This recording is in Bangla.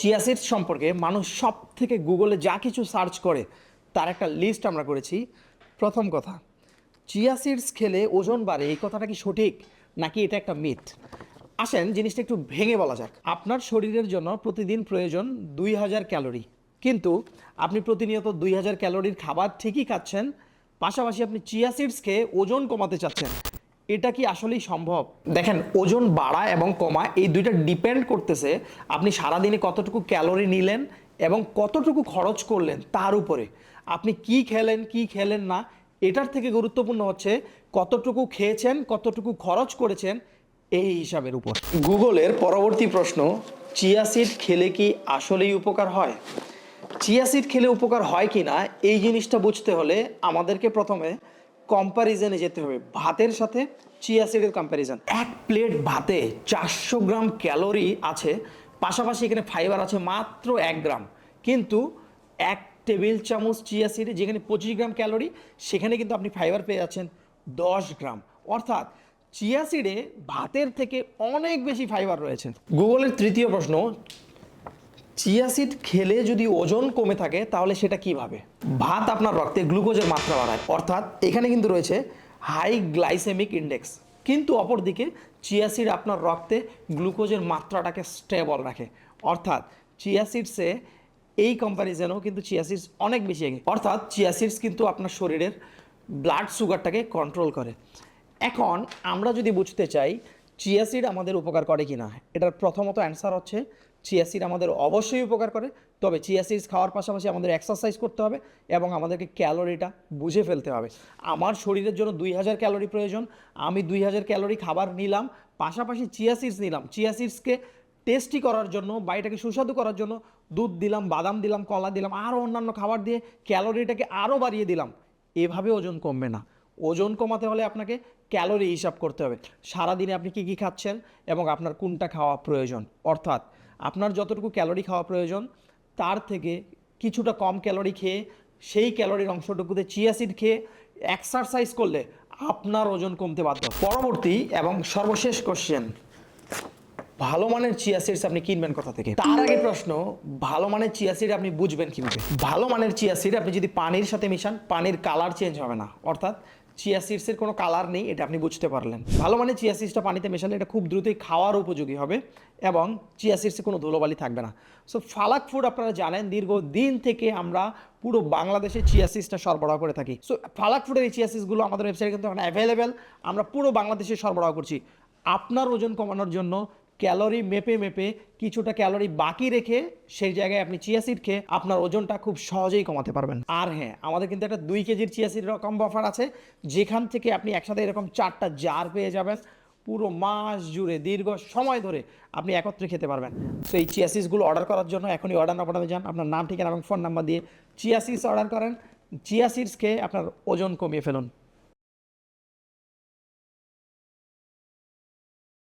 চিয়া সিডস সম্পর্কে মানুষ সব থেকে গুগলে যা কিছু সার্চ করে, তার একটা লিস্ট আমরা করেছি। প্রথম কথা চিয়া সিডস খেলে ওজন বাড়ে, এই কথাটা কি সঠিক? নাকি এটা একটা মিথ আসেন, জিনিসটা একটু ভেঙে বলা যাক। আপনার শরীরের জন্য প্রতিদিন প্রয়োজন দুই হাজার ক্যালোরি। কিন্তু আপনি প্রতিনিয়ত দুই হাজার ক্যালোরির খাবার ঠিকই খাচ্ছেন, পাশাপাশি আপনি চিয়া সিডস খেয়ে ওজন কমাতে চাচ্ছেন। এটা কি আসলেই সম্ভব? দেখেন, ওজন বাড়া এবং কমা, এই দুইটা ডিপেন্ড করতেছে আপনি সারাদিনে কতটুকু ক্যালোরি নিলেন এবং কতটুকু খরচ করলেন তার উপরে। আপনি কি খেলেন কি খেলেন না, এটার থেকে গুরুত্বপূর্ণ হচ্ছে কতটুকু খেয়েছেন, কতটুকু খরচ করেছেন, এই হিসাবের উপর। গুগলের পরবর্তী প্রশ্ন, চিয়া সিড খেলে কি আসলেই উপকার হয়? চিয়া সিড খেলে উপকার হয় কি না, এই জিনিসটা বুঝতে হলে আমাদেরকে প্রথমে কম্প্যারিজনে যেতে হবে। ভাতের সাথে চিয়া সিডের কম্প্যারিজন এক প্লেট ভাতে চারশো গ্রাম ক্যালোরি আছে, পাশাপাশি এখানে ফাইবার আছে মাত্র এক গ্রাম। কিন্তু এক টেবিল চামচ চিয়া সিডে যেখানে পঁচিশ গ্রাম ক্যালোরি সেখানে কিন্তু আপনি ফাইবার পেয়ে যাচ্ছেন দশ গ্রাম। অর্থাৎ চিয়া সিডে ভাতের থেকে অনেক বেশি ফাইবার রয়েছে। গুগলের তৃতীয় প্রশ্ন চিয়া সিড খেলে যদি ওজন কমে থাকে, তাহলে সেটা কীভাবে ভাত আপনার রক্তে গ্লুকোজের মাত্রা বাড়ায়। অর্থাৎ এখানে কিন্তু রয়েছে হাই গ্লাইসেমিক ইন্ডেক্স। কিন্তু অপরদিকে চিয়া সিড আপনার রক্তে গ্লুকোজের মাত্রাটাকে স্টেবল রাখে। অর্থাৎ চিয়া সিডসে এই কম্প্যারিজনেও কিন্তু চিয়া সিডস অনেক বেশি এগিয়ে অর্থাৎ চিয়া সিডস কিন্তু আপনার শরীরের ব্লাড সুগারটাকে কন্ট্রোল করে। এখন আমরা যদি বুঝতে চাই চিয়াসিড আমাদের উপকার করে কি না এটার প্রথমত অ্যান্সার হচ্ছে চিয়াসিড আমাদের অবশ্যই উপকার করে। তবে চিয়াসিডস খাওয়ার পাশাপাশি আমাদের এক্সারসাইজ করতে হবে এবং আমাদেরকে ক্যালোরিটা বুঝে ফেলতে হবে। আমার শরীরের জন্য দুই হাজার ক্যালোরি প্রয়োজন, আমি দুই হাজার ক্যালোরি খাবার নিলাম, পাশাপাশি চিয়াসিডস নিলাম। চিয়াসিডসকে টেস্টি করার জন্য বা এটাকে সুস্বাদু করার জন্য দুধ দিলাম, বাদাম দিলাম, কলা দিলাম আরও অন্যান্য খাবার দিয়ে ক্যালোরিটাকে আরও বাড়িয়ে দিলাম। এভাবে ওজন কমবে না। ওজন কমাতে হলে আপনাকে ক্যালোরি হিসাব করতে হবে। সারাদিনে আপনি কী কী খাচ্ছেন এবং আপনার কোনটা খাওয়া প্রয়োজন? অর্থাৎ আপনার যতটুকু ক্যালোরি খাওয়া প্রয়োজন, তার থেকে কিছুটা কম ক্যালোরি খেয়ে, সেই ক্যালোরির অংশটুকুতে চিয়াসিড খেয়ে এক্সারসাইজ করলে আপনার ওজন কমতে বাধ্য পরবর্তী এবং সর্বশেষ কোশ্চেন ভালো মানের চিয়া সিডস আপনি কিনবেন কোথা থেকে? তার আগে প্রশ্ন, ভালো মানের চিয়া সিড আপনি বুঝবেন কীভাবে? ভালো মানের চিয়া সিড আপনি যদি পানির সাথে মিশান, পানির কালার চেঞ্জ হবে না। অর্থাৎ চিয়া সিডসের কোনো কালার নেই, এটা আপনি বুঝতে পারলেন। ভালো মানে চিয়া সিডসটা পানিতে মেশালে এটা খুব দ্রুতই খাওয়ার উপযোগী হবে এবং চিয়া সিডসে কোনো ধুলোবালি থাকবে না। সো ফালাক ফুড আপনারা জানেন দীর্ঘ দিন থেকে আমরা পুরো বাংলাদেশে চিয়া সিডসটা সরবরাহ করে থাকি। সো ফালাক ফুডের এই চিয়া সিডসগুলো আমাদের ওয়েবসাইটে কিন্তু এখন অ্যাভেলেবেল আমরা পুরো বাংলাদেশে সরবরাহ করছি। আপনার ওজন কমানোর জন্য ক্যালোরি মেপে মেপে কিছুটা ক্যালোরি বাকি রেখে সেই জায়গায় আপনি চিয়াসিড খেয়ে আপনার ওজনটা খুব সহজেই কমাতে পারবেন। আর হ্যাঁ আমাদের কিন্তু একটা দুই কেজির চিয়াসিড রকম অফার আছে। যেখান থেকে আপনি একসাথে এরকম চারটা জার পেয়ে যাবেন। পুরো মাস জুড়ে, দীর্ঘ সময় ধরে আপনি একত্রে খেতে পারবেন। তো এই চিয়াসিসগুলো অর্ডার করার জন্য এখনই অর্ডার না পাঠাতে যান আপনার নাম, ঠিকানা এবং ফোন নাম্বার দিয়ে চিয়াসিস অর্ডার করেন। চিয়াসিডস খেয়ে আপনার ওজন কমিয়ে ফেলুন।